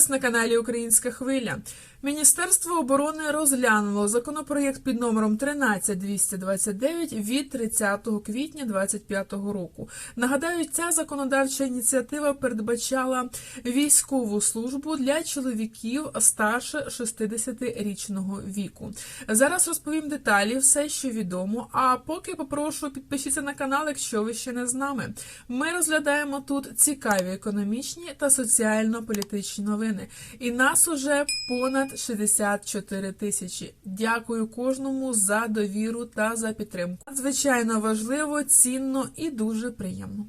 вас на каналі Українська Хвиля. Міністерство оборони розглянуло законопроєкт під номером 13229 від 30 квітня 2025 року. Нагадаю, ця законодавча ініціатива передбачала військову службу для чоловіків старше 60-річного віку. Зараз розповім деталі, все, що відомо. А поки попрошу підпишіться на канал, якщо ви ще не з нами. Ми розглядаємо тут цікаві економічні та соціально-політичні новини. І нас уже понад 64 тисячі. Дякую кожному за довіру та за підтримку. Надзвичайно важливо, цінно і дуже приємно.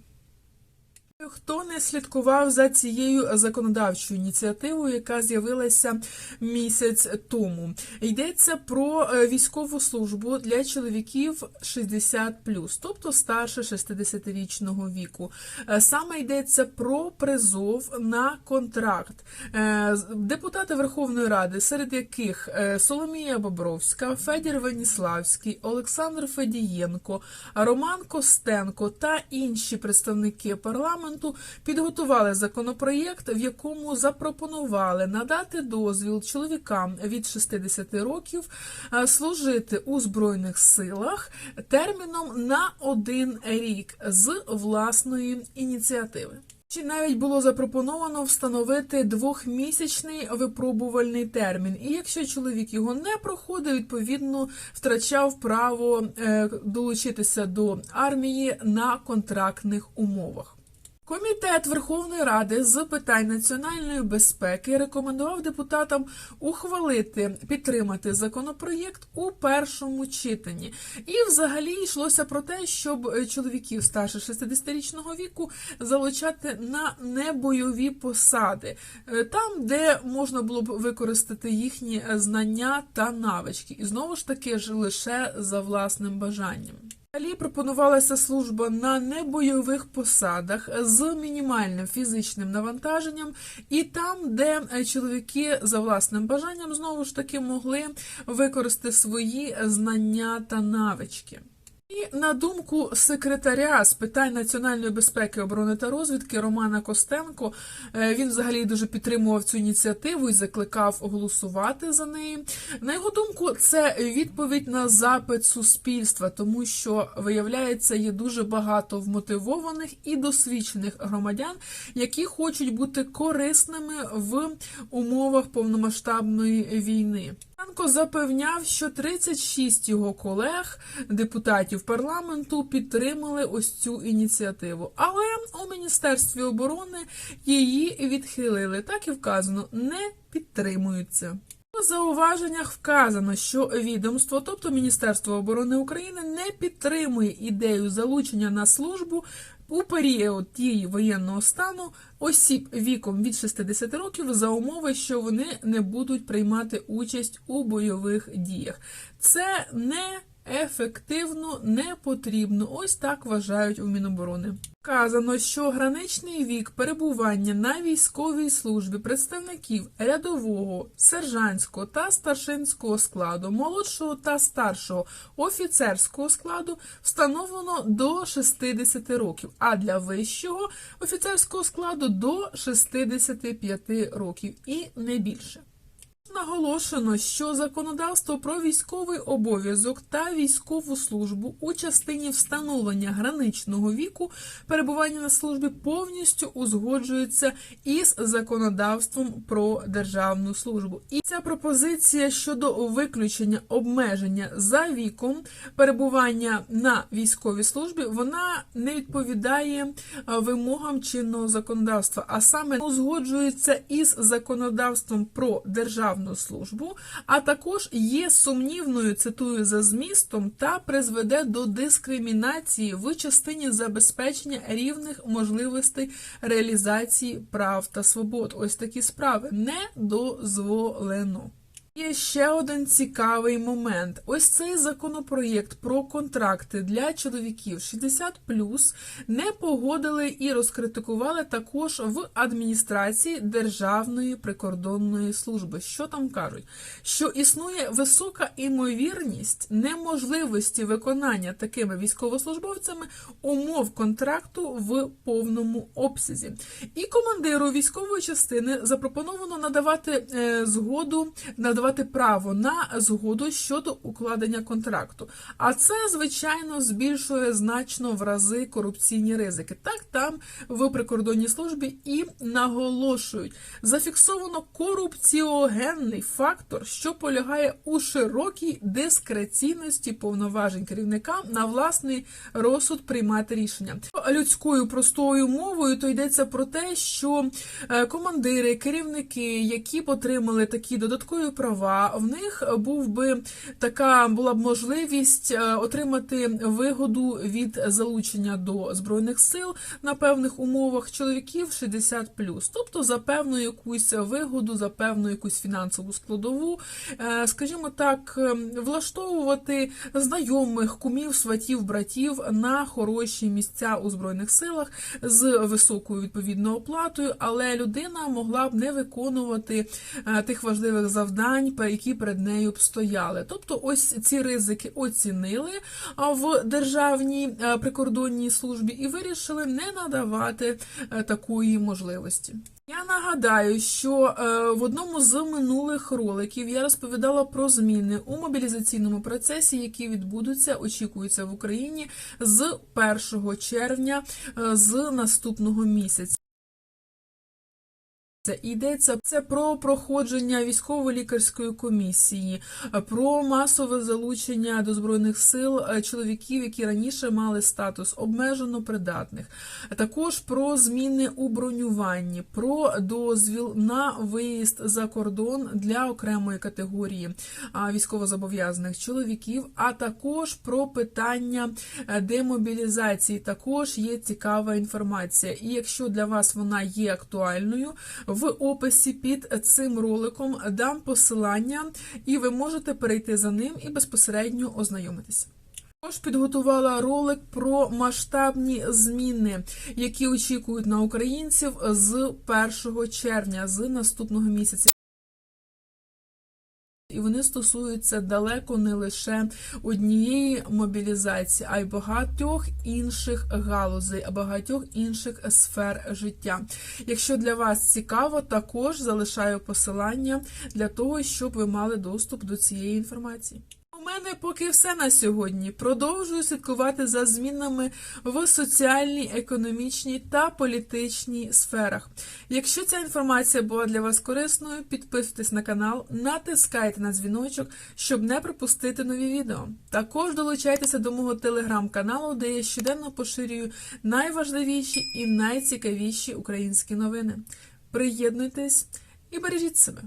Хто не слідкував за цією законодавчою ініціативою, яка з'явилася місяць тому, йдеться про е, військову службу для чоловіків 60+, тобто старше 60-річного віку. Е, Саме йдеться про призов на контракт. Е, Депутати Верховної Ради, серед яких Соломія Бобровська, Федір Веніславський, Олександр Федієнко, Роман Костенко та інші представники парламенту підготували законопроєкт, в якому запропонували надати дозвіл чоловікам від 60 років е, служити у збройних силах терміном на один рік з власної ініціативи. Чи навіть було запропоновано встановити двохмісячний випробувальний термін, і якщо чоловік його не проходив, відповідно втрачав право е, долучитися до армії на контрактних умовах. Комітет Верховної Ради з питань національної безпеки рекомендував депутатам ухвалити підтримати законопроєкт у першому читанні. І взагалі йшлося про те, щоб е, чоловіків старше 60-річного віку залучати на небойові посади, е, там, де можна було б використати їхні е, знання та навички, і знову ж таки ж лише за власним бажанням. Далі пропонувалася служба на небойових посадах з мінімальним фізичним навантаженням, і там, де е, чоловіки за власним бажанням знову ж таки могли використати свої знання та навички. І на думку секретаря з питань національної безпеки, оборони та розвідки Романа Костенко, е, він взагалі дуже підтримував цю ініціативу і закликав голосувати за неї. На його думку, це відповідь на запит суспільства, тому що виявляється, є дуже багато вмотивованих і досвідчених громадян, які хочуть бути корисними в умовах повномасштабної війни. Костенко запевняв, що 36 його колег, депутатів парламенту, підтримали ось цю ініціативу. Але у Міністерстві оборони її відхилили. Так і вказано, не підтримуються. У зауваженнях вказано, що відомство, тобто Міністерство оборони України, не підтримує ідею залучення на службу у період дії воєнного стану осіб віком від 60 років за умови, що вони не будуть приймати участь у бойових діях. Це не ефективно, не потрібно. Ось так вважають у Міноборони. Вказано, що граничний вік перебування на військовій службі представників рядового, сержантського та старшинського складу, молодшого та старшого офіцерського складу встановлено до 60 років, а для вищого офіцерського складу до 65 років і не більше. Наголошено, що законодавство про військовий обов'язок та військову службу у частині встановлення граничного віку перебування на службі повністю узгоджується із законодавством про державну службу. І ця пропозиція щодо виключення обмеження за віком перебування на військовій службі вона не відповідає е, вимогам чинного законодавства, а саме узгоджується із законодавством про державну службу, а також є сумнівною, цитую за змістом, та призведе до дискримінації в частині забезпечення рівних можливостей реалізації прав та свобод. Ось такі справи не дозволено. Є ще один цікавий момент. Ось цей законопроєкт про контракти для чоловіків 60+, не погодили і розкритикували також в адміністрації Державної прикордонної служби. Що там кажуть? Що існує висока імовірність неможливості виконання такими військовослужбовцями умов контракту в повному обсязі. І командиру військової частини запропоновано надавати е, згоду, надавати право на згоду щодо укладення контракту. А це, звичайно, збільшує значно в рази корупційні ризики. Так там в прикордонній службі і наголошують, зафіксовано корупціогенний фактор, що полягає у широкій дискреційності повноважень керівника на власний розсуд приймати рішення. Людською простою мовою то йдеться про те, що е, командири, керівники, які отримали такі додаткові права, в них був би така була б можливість е, отримати вигоду від залучення до збройних сил на певних умовах чоловіків 60+. тобто за певну якусь вигоду, за певну якусь фінансову складову, е, скажімо так, е, влаштовувати знайомих, кумів, сватів, братів на хороші місця у збройних силах з високою відповідною оплатою, але людина могла б не виконувати тих важливих завдань, пе- які перед нею б стояли. Тобто, ось ці ризики оцінили в державній е, прикордонній службі і вирішили не надавати е, такої можливості. Я нагадаю, що е, в одному з минулих роликів я розповідала про зміни у мобілізаційному процесі, які відбудуться, очікуються в Україні з 1 червня з наступного місяця. Це йдеться це про проходження військово-лікарської комісії, про масове залучення до збройних сил е, чоловіків, які раніше мали статус обмежено придатних, також про зміни у бронюванні, про дозвіл на виїзд за кордон для окремої категорії військовозобов'язаних чоловіків, а також про питання е, демобілізації. Також є цікава інформація. І якщо для вас вона є актуальною, в описі під цим роликом дам посилання, і ви можете перейти за ним і безпосередньо ознайомитися. Також підготувала ролик про масштабні зміни, які очікують на українців з 1 червня, з наступного місяця. І вони стосуються далеко не лише однієї мобілізації, а й багатьох інших галузей, багатьох інших сфер життя. Якщо для вас цікаво, також залишаю посилання для того, щоб ви мали доступ до цієї інформації. Мене поки все на сьогодні. Продовжую слідкувати за змінами в соціальній, економічній та політичній сферах. Якщо ця інформація була для вас корисною, підписуйтесь на канал, натискайте на дзвіночок, щоб не пропустити нові відео. Також долучайтеся до мого телеграм-каналу, де я щоденно поширюю найважливіші і найцікавіші українські новини. Приєднуйтесь і бережіть себе.